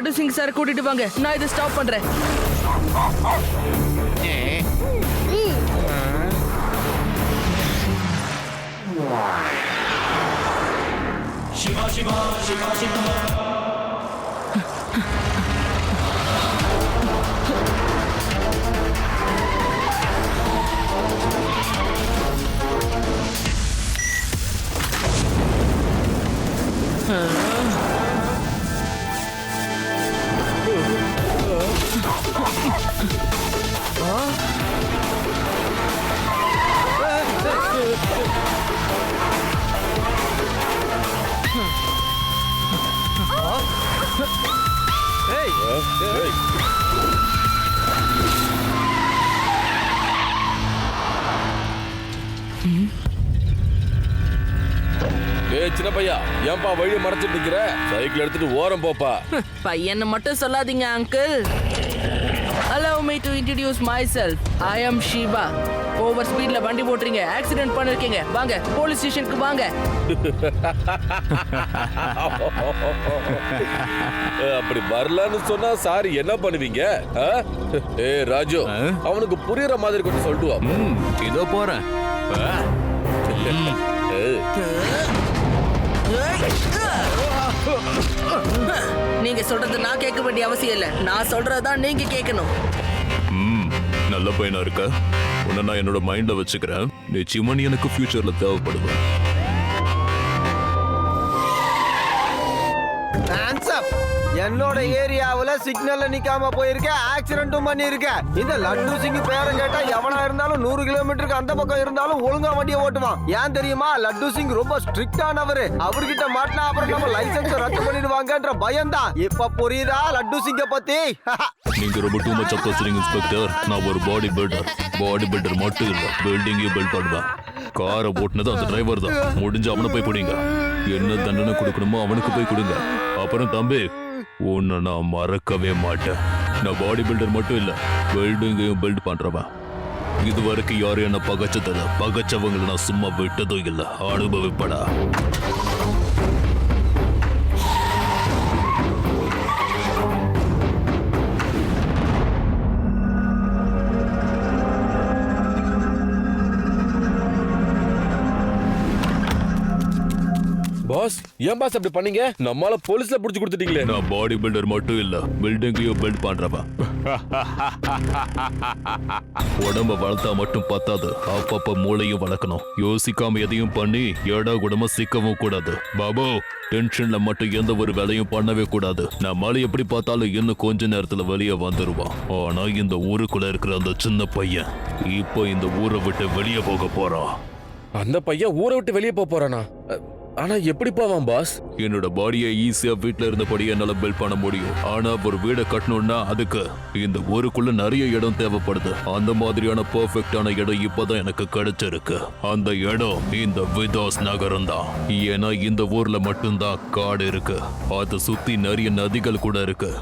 நீங்க உடனே லட்டு சிங் சார் கூட்டிட்டு வாங்க நான் இதை ஸ்டாப் பண்றேன் ஏய் சின்ன பையா ஏன்பா வழியை மறைச்சிட்டு நிக்கிற? சைக்கிள் எடுத்துட்டு ஓரம் போப்பா. பையனை மட்டும் சொல்லாதீங்க uncle allow me to introduce myself I am Shiva over ஸ்பீட்ல வண்டி போட்டுறீங்க. ஆக்சிடென்ட் பண்ணிருக்கீங்க. வாங்க போலீஸ் ஸ்டேஷனுக்கு வாங்க. அப்படி வரலன்னு சொன்னா சாரி என்ன பண்ணுவீங்க? ஆ? ஏய் ராஜு? அவனுக்கு புரியுற மாதிரி கொஞ்சம் சொல்லிட்டு இதோ போறேன். சொல்றது நான் கேட்க வேண்டிய அவசியம் இல்ல. நான் சொல்றதுதான் நீங்க கேட்கணும். ம் நல்ல பையனா இருக்க. உன்னை நான் என்னோட மைண்ட்ல வச்சுக்கிறேன். நிச்சயமா நீ எனக்கு ஃபியூச்சர்ல தேவைப்படுவேன். என்னோட ஏரியாவுல சிக்னல்ல நிக்காம போயிருக்க ஆக்சிடென்ட்டும் பண்ணிருக்க இந்த லட்டு சிங் பேரம் கேட்டா எவனா இருந்தாலும் நூறு கிலோமீட்டருக்கு அந்த பக்கம் இருந்தாலும் ஒழுங்கா வண்டியை ஓட்டுவான். ஏன் தெரியுமா? லட்டு சிங் ரொம்ப ஸ்ட்ரிக்டானவரு அவர்கிட்ட மாட்டினா அப்புறம் நம்ம லைசன்ஸ் ரத்து பண்ணிடுவாங்கன்ற பயம்தான். இப்ப புரியுதா லட்டு சிங்க பத்தி? நீங்க ரொம்ப டூ மச் பேசுறீங்க இன்ஸ்பெக்டர் நான் ஒரு பாடி பில்டர் பாடி பில்டர் மட்டும் இல்ல பில்டிங்கே பில்ட் பண்ணுவேன். காரை ஓட்டுனது அந்த டிரைவர் தான். முடிஞ்சு அவனை போய் பிடிங்க. என்ன தண்டனை கொடுக்கணுமோ அவனுக்கு போய் கொடுங்க. அப்புறம் தம்பி உன்னை நான் மறக்கவே மாட்டேன். நான் பாடி பில்டர் மட்டும் இல்லை பில்டிங்கையும் பில்ட் பண்ணுறவன் இது வரைக்கும் யாரும் என்ன பகைச்சதில்ல. பகைச்சவங்களை நான் சும்மா விட்டதும் இல்லை. அனுபவிப்படா. பாஸ் ஏன் பாஸ் அப்படி பண்ணீங்க? நம்மால போலீஸ்ல புடிச்சு கொடுத்துட்டீங்களே. நான் பாடி பில்டர் மட்டும் இல்ல பில்டிங்கையும் பில்ட் பண்றவன். உடம்ப வளர்த்தா மட்டும் பத்தாது. அப்பப்ப மூளையும் வளர்க்கணும். யோசிக்காம எதையும் பண்ணி ஏடா கூடமா சிக்கவும் கூடாது. பாபு டென்ஷன்ல மட்டும் எந்த ஒரு வேலையும் பண்ணவே கூடாது. நம்மளால எப்படி பார்த்தாலும் இன்னும் கொஞ்ச நேரத்துல வெளியே வந்துருவான். ஆனா இந்த ஊருக்குள்ள இருக்கிற அந்த சின்ன பையன் இப்போ இந்த ஊரை விட்டு வெளியே போக போறான். அந்த பையன் ஊரை விட்டு வெளியே போக போறானா? ஆனா எப்படி போவான் பாஸ் என்னோட பாடியை ஈஸியா வீட்ல இருந்தபடி என்னால பில்ட் பண்ண முடியும். ஆனா ஒரு வீடை கட்டணும்னா அதுக்கு இந்த ஊருக்குள்ள நிறைய இடம் தேவைப்படுது. அந்த மாதிரியான பெர்ஃபெக்டான இடம் இப்பதான் எனக்கு கிடைச்சிருக்கு. அந்த இடம் இந்த விதாஸ் நகரம் தான். ஏன்னா இந்த ஊர்ல மட்டும்தான் காடு இருக்கு. அதை சுத்தி நிறைய நதிகள் கூட இருக்கு.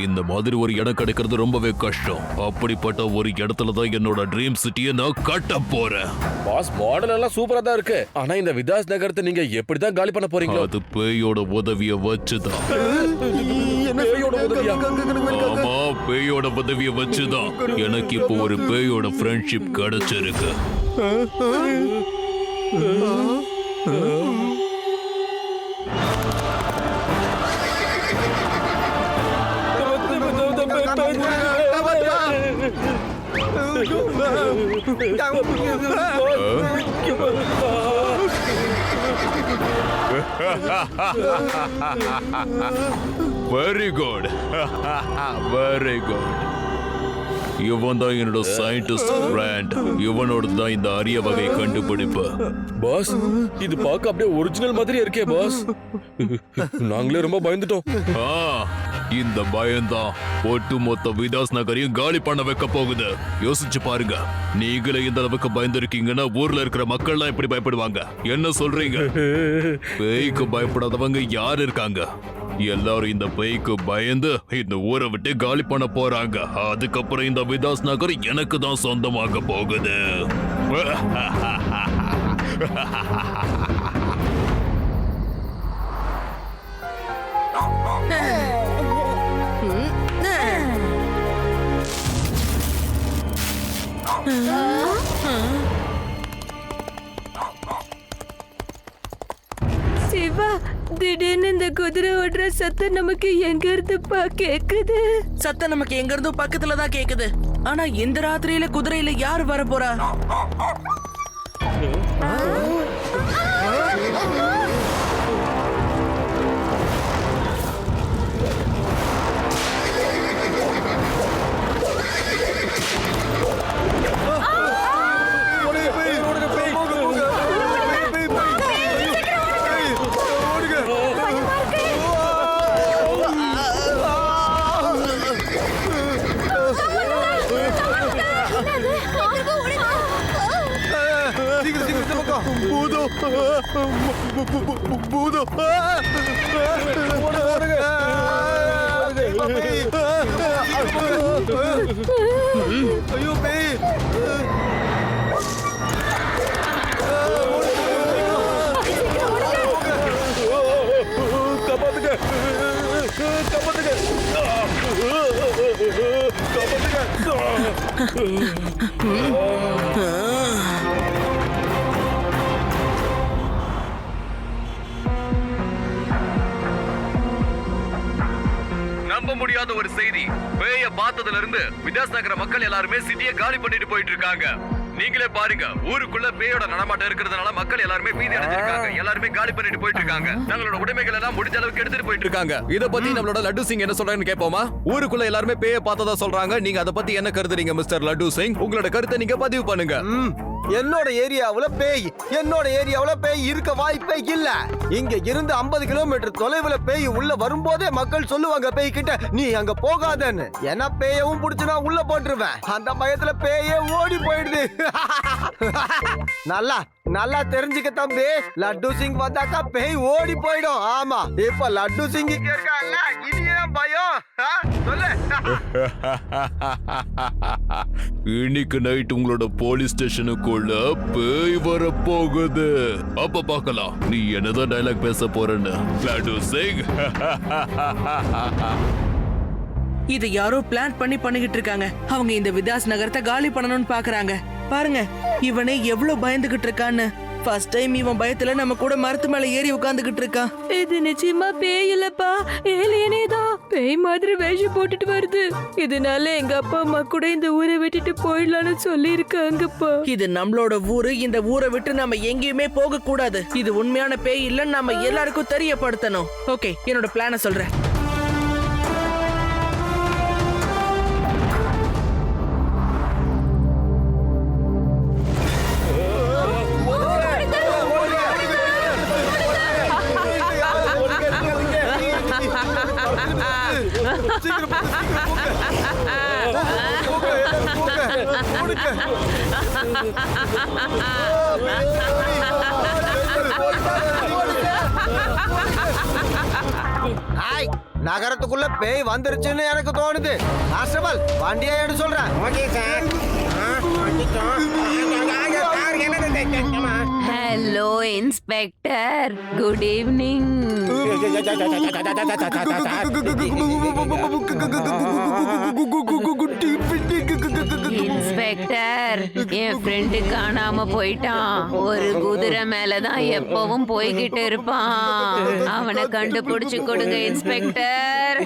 இந்த மாதிரி ஒரு இடம் கிடைக்கிறது ரொம்பவே கஷ்டம். அப்படிப்பட்ட ஒரு இடத்துல தான் என்னோட ட்ரீம் சிட்டியை நான் கட்ட போறேன். பாஸ் மாடல் எல்லாம் சூப்பரா தான் இருக்கு. ஆனா இந்த விதாஸ் நகரத்தை நீங்க எப்படிதான் காலி பண்ண போறீங்களோ? அது பேயோட உதவிய வச்சுதான். பேயோட உதவியா? ஆமா பேயோட உதவிய வச்சுதான். எனக்கு இப்போ ஒரு பேயோட ஃப்ரெண்ட்ஷிப் கிடைச்சிருக்கு. வெரி குட் வெரி குட் இவன் தான் என்னோட சயின்டிஸ்ட் பிராண்ட் இவனோட தான் இந்த அரிய வகை கண்டுபிடிப்பு. பாஸ் இது பார்க்க அப்படியே ஒரிஜினல் மாதிரி இருக்கே பாஸ் நாங்களே ரொம்ப பயந்துட்டோம். இந்த பயம்தான். ஒட்டுமொத்த விதாஸ் நகரையும் காலி பண்ண வைக்க போகுது. யோசிச்சு பாருங்க. நீங்களே இந்த அளவுக்கு பயந்துருக்கீங்கன்னா ஊர்ல இருக்கிற மக்கள்லாம் எப்படி பயப்படுவாங்க? என்ன சொல்றீங்க? பேய்க்கு பயப்படாதவங்க யார் இருக்காங்க? எல்லாரும் இந்த பேய்க்கு பயந்து இந்த ஊரை விட்டு காலி பண்ண போறாங்க. அதுக்கப்புறம் இந்த விதாஸ் நகர் எனக்கு தான் சொந்தமாக போகுது. சிவா திடீர்னு இந்த குதிரை ஓடுற சத்தம் நமக்கு எங்க இருந்துப்பா கேக்குது? சத்தம் நமக்கு எங்க இருந்தோ பக்கத்துல தான் கேக்குது. ஆனா இந்த ராத்திரியில குதிரையில யார் வர போறா நம்ப முடியாத ஒரு செய்தி. பேய பார்த்ததுல இருந்து வித்யாசாகர நகர மக்கள் எல்லாருமே சிட்டியை காலி பண்ணிட்டு போயிட்டு இருக்காங்க. நீங்களே பாருங்க ஊருக்குள்ள பேயோட நடமாட்டம் இருக்கிறதுனால மக்கள் எல்லாருமே பீதி அடைஞ்சிருக்காங்க. எல்லாருமே காலி பண்ணிட்டு போயிட்டு இருக்காங்க தங்களோட உடைமைகள் எல்லாம் முடிஞ்ச அளவுக்கு எடுத்துட்டு போயிட்டு இருக்காங்க இத பத்தி நம்மளோட லட்டு சிங் என்ன சொல்றாங்கன்னு கேட்போமா ஊருக்குள்ள எல்லாருமே பேய பார்த்ததா சொல்றாங்க. நீங்க அத பத்தி என்ன கருதுறீங்க மிஸ்டர் லட்டு சிங்? உங்களோட கருத்தை நீங்க பதிவு பண்ணுங்க. என்னோட ஏரியாவுல பேய். என்னோட ஏரியாவுல பேய் இருக்க வாய்ப்பே இல்ல. இங்க இருந்து 50 கிலோமீட்டர் தொலைவுல பேய் உள்ள வரும்போதே மக்கள் சொல்லுவாங்க பேய் கிட்ட நீ அங்க போகாதன்னு. ஏன்னா பேயவும் பிடிச்சு நான் உள்ள போட்டுருவேன். அந்த பயத்துல பேயே ஓடி போயிடுது. நல்லா நல்லா தெரிஞ்சுக்க தம்பி. லட்டு சிங் வந்தாக்கா பேய் ஓடி போயிடும். ஆமா இப்ப லட்டு சிங் இங்க ஏன் பயம்? சொல்லு. இன்னைக்கு நைட் உங்களோட போலீஸ் ஸ்டேஷனுக்குள்ள பேய் வர போகுது அப்ப பார்க்கலாம். நீ என்னதான் டைலாக் பேச போறன்னு. சிங் இது யாரோ பிளான் பண்ணி பண்ணிக்கிட்டு இருக்காங்க. அவங்க இந்த விதாஸ் நகரத்தை காலி பண்ணணும்னு பாக்குறாங்க. பாருங்க இவனே எவ்வளவு பயந்துகிட்டு இருக்கான்னு. ஃபர்ஸ்ட் டைம் இவன் பயத்துல நம்ம கூட மரத்து மேல ஏறி உட்கார்ந்துகிட்டு இருக்கான். இது நிச்சயமா பேய் இல்லப்பா. ஏலியனே தான் பேய் மாதிரி வேஷம் போட்டுட்டு வருது. இதனால எங்க அப்பா அம்மா கூட இந்த ஊரை விட்டுட்டு போயிடலாம்னு சொல்லி இருக்காங்கப்பா இது நம்மளோட ஊரு இந்த ஊரை விட்டு நம்ம எங்கேயுமே போக கூடாது இது உண்மையான பேய் இல்லைன்னு நம்ம எல்லாருக்கும் தெரியப்படுத்தணும். ஓகே என்னோட பிளான சொல்றேன். நகரத்துக்குள்ள பேய் வந்துருச்சுன்னு எனக்கு தோணுது கான்ஸ்டபிள் வண்டியை எடு சொல்றேன் okay sir hello inspector good evening inspector என் ஃப்ரெண்டு காணாம போயிட்டான் ஒரு குதிரை மேலதான் எப்பவும் போய்கிட்டு இருப்பான் அவனை கண்டுபிடிச்சு கொடுங்க இன்ஸ்பெக்டர்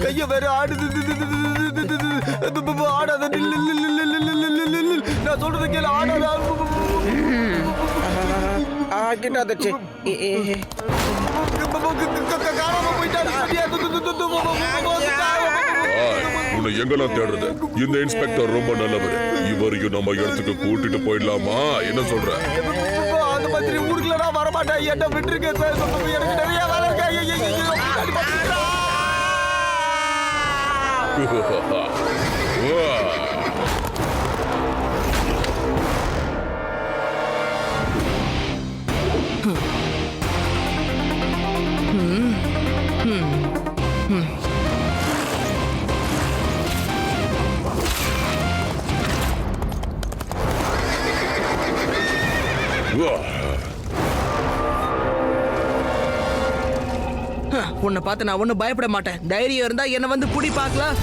கைய வேற ஆடுது ஆடாத நான் சொல்றது கேள்வி ஆடாத கிட்ட வந்துச்சு காணாம போயிட்டாரு உன்னை எங்கெல்லாம் தேடுறது? இந்த இன்ஸ்பெக்டர் ரொம்ப நல்லவர். இவரையும் நம்ம இடத்துக்கு கூட்டிட்டு போயிடலாமா? என்ன சொல்ற? அந்த மாதிரி ஊருக்குள்ள நான் வரமாட்டேன் என்ன விட்டுருக்கேன் சார் எனக்கு நிறைய வேலை இருக்கு உன்னை பார்த்து நான் ஒன்னும் பயப்பட மாட்டேன். தைரியம் இருந்தா என்ன வந்து புடி பார்க்கலாம்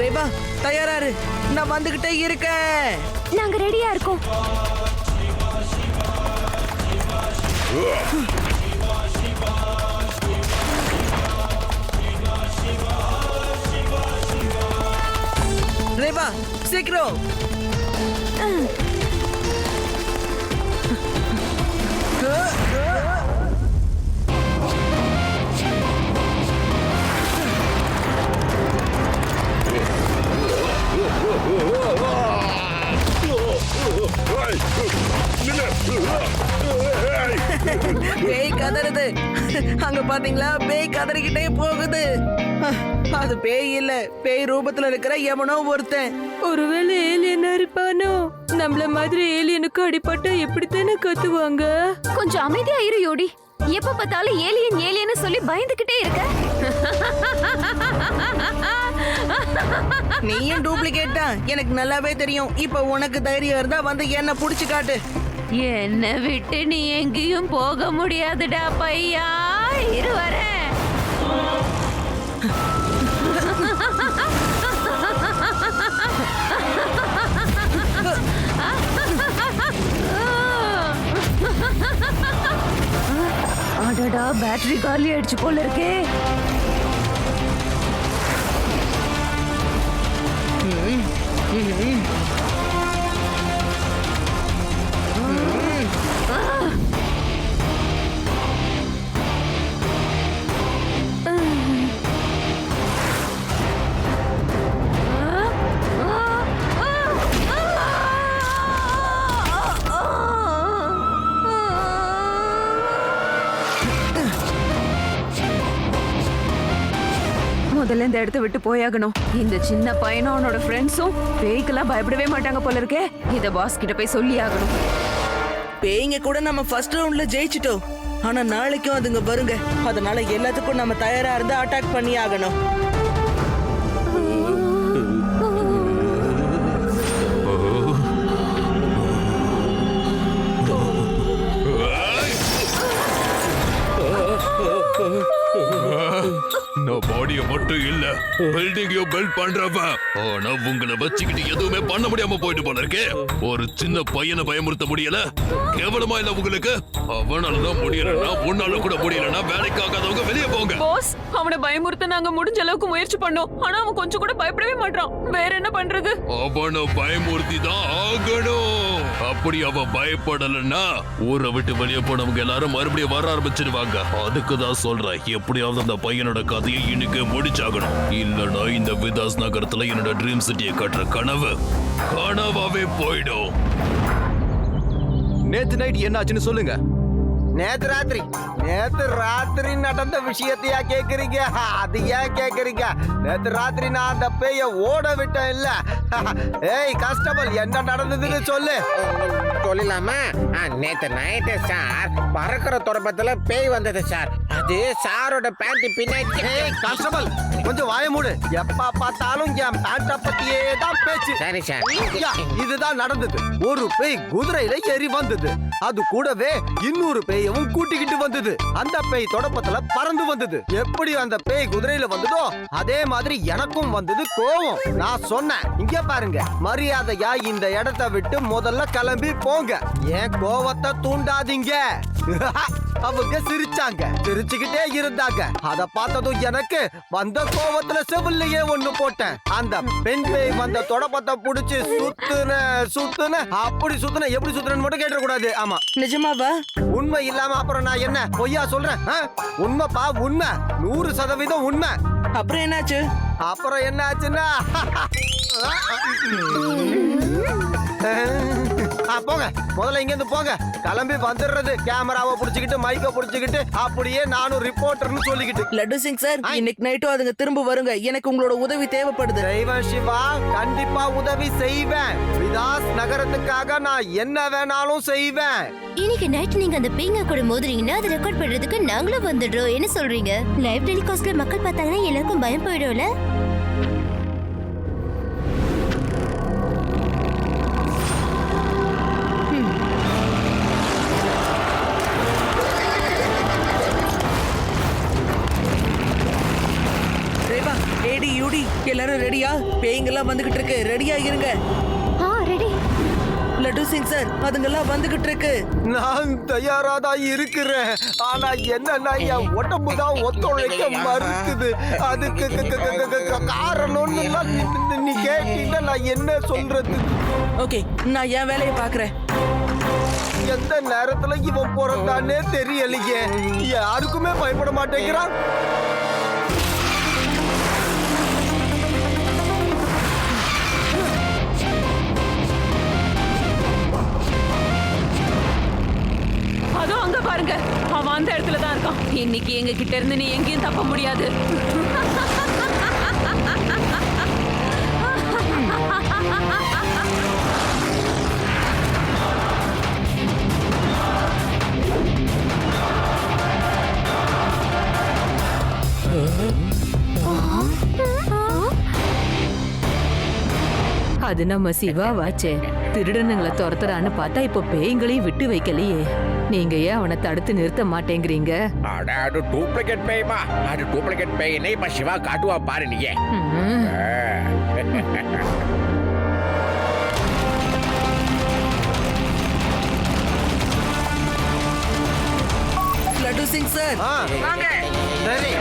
ரேவா தயாராரு. நான் வந்துகிட்டே இருக்கேன். நாங்க ரெடியா இருக்கோம். Allez, va, Whoa, whoa, whoa. பேய் கதறுது. அங்க பாத்தீங்களா? பேய் கதறிக்கிட்டே போகுது. அது பேய் இல்ல. பேய் ரூபத்துல இருக்கிற எவனோ ஒருத்தன். ஒருவேளை ஏலியனா இருப்பானோ? நம்மள மாதிரி ஏலியனுக்கு அடிபட்டா எப்படித்தானே கத்துவாங்க? கொஞ்சம் அமைதியா இரு யோடி. எப்ப பார்த்தாலும் ஏலியன் ஏலியன் சொல்லி பயந்துகிட்டே இருக்க. நீயும் டூப்ளிகேட் தான் எனக்கு நல்லாவே தெரியும். இப்ப உனக்கு தைரியம் இருந்தா வந்து என்ன புடிச்சு காட்டு. என்னை விட்டு நீ எங்கேயும் போக முடியாதுடா பையா. இருவர வரேன். அடடா பேட்டரி காலி ஆயிடுச்சு போல இருக்கே. Uhum. Uhum. முதல்ல இந்த இடத்த விட்டு போயாகணும். இந்த சின்ன பையனும் அவனோட ஃப்ரெண்ட்ஸும் பேய்க்கெல்லாம் பயப்படவே மாட்டாங்க போல இருக்கே. இத பாஸ் கிட்ட போய் சொல்லி ஆகணும். பேய்ங்க கூட நம்ம ஃபர்ஸ்ட் ரவுண்ட்ல ஜெயிச்சிட்டோம். ஆனா நாளைக்கும் அதுங்க வருங்க. அதனால எல்லாத்துக்கும் நம்ம தயாரா இருந்து அட்டாக் பண்ணி ஆகணும். நான் பாடிய மட்டும் இல்ல பில்டிங்கையும் பில்ட் பண்றவன். ஆனா உங்களை வச்சுக்கிட்டு எதுவுமே பண்ண முடியாம போயிட்டு போல இருக்கே. ஒரு சின்ன பையனை பயமுறுத்த முடியல? கேவலமா இல்ல உங்களுக்கு? அவனாலதான் முடியலன்னா உன்னால கூட முடியலன்னா வேலைக்கு ஆகாதவங்க வெளியே போங்க. பாஸ் அவனை பயமுறுத்த நாங்க முடிஞ்ச அளவுக்கு முயற்சி பண்ணோம். ஆனா அவன் கொஞ்சம் கூட பயப்படவே மாட்டான் வேற என்ன பண்றது? அவனை பயமுறுத்தி தான் ஆகணும். அப்படி அவன் பயப்படலன்னா ஊரை விட்டு வெளியே போனவங்க எல்லாரும் மறுபடியும் வர ஆரம்பிச்சிருவாங்க. அதுக்கு தான் சொல்றேன். எப்படியாவது அந்த பையனோட கதையை இன்னைக்கு முடிச்சாகணும். இல்லனா இந்த விதாஸ் நகரத்துல என்னோட ட்ரீம் சிட்டியை கட்டுற கனவு கனவாவே போயிடும். நேத்து நைட் என்னாச்சுன்னு சொல்லுங்க. நேத்து ராத்திரி நேத்து ராத்திரி நடந்த விஷயத்தையா கேக்குறீங்க? அது ஏன் கேக்குறீங்க? நேத்து ராத்திரி நான் அந்த பேய ஓட விட்டேன் இல்ல ஏய் கான்ஸ்டபிள் என்ன நடந்ததுன்னு சொல்லு. சொல்லலாமா நேத்து நைட்டு சார் பறக்கிற தொடப்பத்துல பேய் வந்தது சார். அது சாரோட பேண்ட் பின்னாடி கான்ஸ்டபிள் கொஞ்சம் வாய மூடு. எப்ப பார்த்தாலும் என் பேண்ட பத்தியே தான் பேச்சு. சரி சார். இதுதான் நடந்தது. ஒரு பேய் குதிரையில ஏறி வந்தது. அது கூடவே இன்னொரு பேயவும் கூட்டிக்கிட்டு வந்தது. அந்த பேய் தொடப்பத்துல பறந்து வந்தது. எப்படி அந்த பேய் குதிரையில வந்ததோ அதே மாதிரி எனக்கும் வந்தது கோவம். நான் சொன்னேன் இங்க பாருங்க மரியாதையா இந்த இடத்தை விட்டு முதல்ல கிளம்பி போங்க. ஏன் கோவத்தை தூண்டாதீங்க. அவங்க சிரிச்சாங்க. சிரிச்சுக்கிட்டே இருந்தாங்க. அத பார்த்ததும் எனக்கு வந்த கோவத்துல செவிலையே ஒண்ணு போட்டேன். அந்த பெண் பேய் வந்த தொடப்பத்தை புடிச்சு சுத்துன சுத்துன அப்படி சுத்துன எப்படி சுத்துனன்னு மட்டும் கேட்ட கூடாது ஆமா. நிஜமாவா? உண்மை இல்லாம அப்புறம் நான் என்ன பொய்யா சொல்றேன்? உண்மைப்பா உண்மை. நூறு சதவீதம் உண்மை. அப்புறம் என்னாச்சு? அப்புறம் என்ன ஆச்சுன்னா ஆ, போங்க. முதல்ல இங்க இருந்து போங்க. கிளம்பி வந்துடுறது. கேமராவை புடிச்சுக்கிட்டு மைக்க புடிச்சுக்கிட்டு அப்படியே நானும் ரிப்போர்ட்டர்னு சொல்லிக்கிட்டு. லட்டு சிங் சார் இன்னைக்கு நைட்டும் அதுங்க திரும்ப வருங்க. எனக்கு உங்களோட உதவி தேவைப்படுது. செய்வேன் சிவா கண்டிப்பா உதவி செய்வேன். விதாஸ் நகரத்துக்காக நான் என்ன வேணாலும் செய்வேன். இன்னைக்கு நைட் நீங்க அந்த பீங்க கூட மோதுறீங்கன்னா அதை ரெக்கார்ட் பண்றதுக்கு நாங்களும் வந்துடுறோம். என்ன சொல்றீங்க? லைவ் டெலிகாஸ்ட்ல மக்கள் பார்த்தாங்கன்னா எல்லாருக்கும் பயம் போயிடும்ல? ரெடியா பேய்ங்கெல்லாம் வந்துகிட்டு இருக்கு. ரெடியா இருங்க. ஆ ரெடி லட்டு சிங் சார் அதுங்கெல்லாம் வந்துகிட்டு இருக்கு. நான் தயாரா தான் இருக்கிறேன். ஆனா என்னன்னா என் உடம்பு தான் ஒத்துழைக்க மறுக்குது. அதுக்கு காரணம்னு எல்லாம் நீ- நீ- நீ கேட்டீங்கன்னா நான் என்ன சொல்றது? ஓகே நான் என் வேலையை பாக்குறேன் எந்த நேரத்துல இவன் பிறந்தானே தெரியலையே. யாருக்குமே பயப்பட மாட்டேங்கிறான். இன்னைக்கு எங்க கிட்ட இருந்து நீ எங்கேயும் தப்ப முடியாது. அது நம்ம சிவாவாச்சே. திருடனுங்களை துரத்துறான்னு பார்த்தா இப்போ பேய்களையும் விட்டு வைக்கலையே. நீங்க ஏன் அவனை தடுத்து நிறுத்த மாட்டேங்கிறீங்க? அட அது டூப்ளிகேட் பேய்மா. அது டூப்ளிகேட் பேய்னே இப்ப சிவா காட்டுவா பாரு நீயே ம்ம். லட்டு சிங் சார். ஆ, சரி.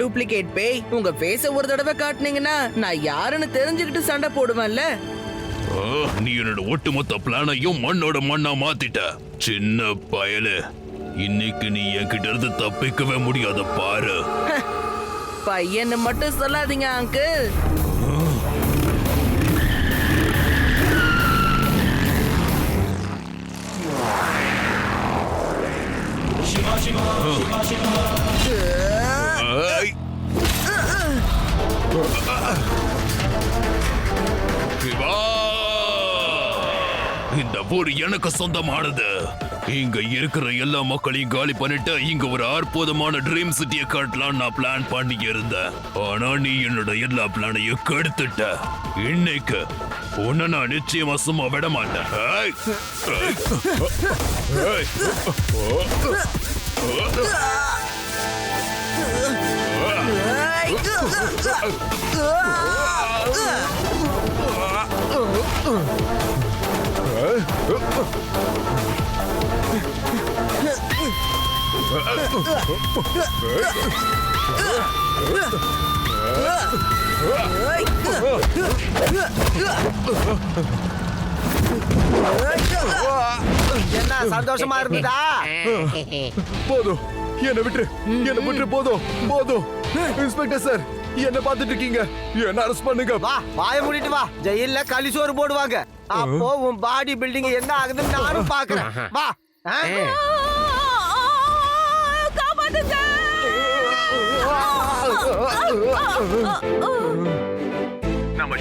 டூப்ளிகேட் பேய் உங்க ஃபேஸ ஒரு தடவை காட்டுனீங்கன்னா நான் யாருன்னு தெரிஞ்சுக்கிட்டு சண்டை போடுவேன்ல. நீ என்னோட ஒட்டுமொத்த பிளானையும் மண்ணோட மண்ணா மாத்திட்ட. சின்ன பயலு. இன்னைக்கு நீ என்கிட்ட இருந்து தப்பிக்கவே முடியாத பாரு. பையன்னு மட்டும் சொல்லாதீங்க அங்கிள் ஐ. சிவா! இந்த ஊர் எனக்கு சொந்தமானது இங்க இருக்கிற எல்லா மக்களையும் காலி பண்ணிட்டு இங்க ஒரு அற்புதமான ட்ரீம் சிட்டியை காட்டலாம் நான் பிளான் பண்ணி இருந்தேன் ஆனா நீ என்னோட எல்லா பிளானையும் கெடுத்துட்ட இன்னைக்கு உன்னை நான் நிச்சயமா சும்மா விட மாட்டேன் ஐ! ஐ! என்ன சந்தோஷமா இருந்ததா? போதும். என்ன விட்டுரு என்ன விட்டுரு போதும் போதும் இன்ஸ்பெக்டர் சார் என்ன பார்த்துட்டு இருக்கீங்க என்ன அரெஸ்ட் பண்ணுங்க வா வாய மூடிட்டு வா ஜெயில்ல களிசோறு போடுவாங்க அப்போ உன் பாடி பில்டிங் என்ன ஆகுதுன்னு நானும் பாக்குறேன் வா ஆ?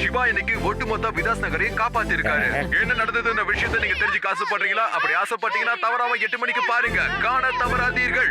சிவா இன்னைக்கு ஒட்டுமொத்த விதாஸ் நகரையும் காப்பாத்தி இருக்காரு என்ன நடந்ததுன்ற விஷயத்தை நீங்க தெரிஞ்சுக்க ஆசைப்படுறீங்களா அப்படி ஆசைப்பட்டீங்கன்னா தவறாம எட்டு மணிக்கு பாருங்க காண தவறாதீர்கள்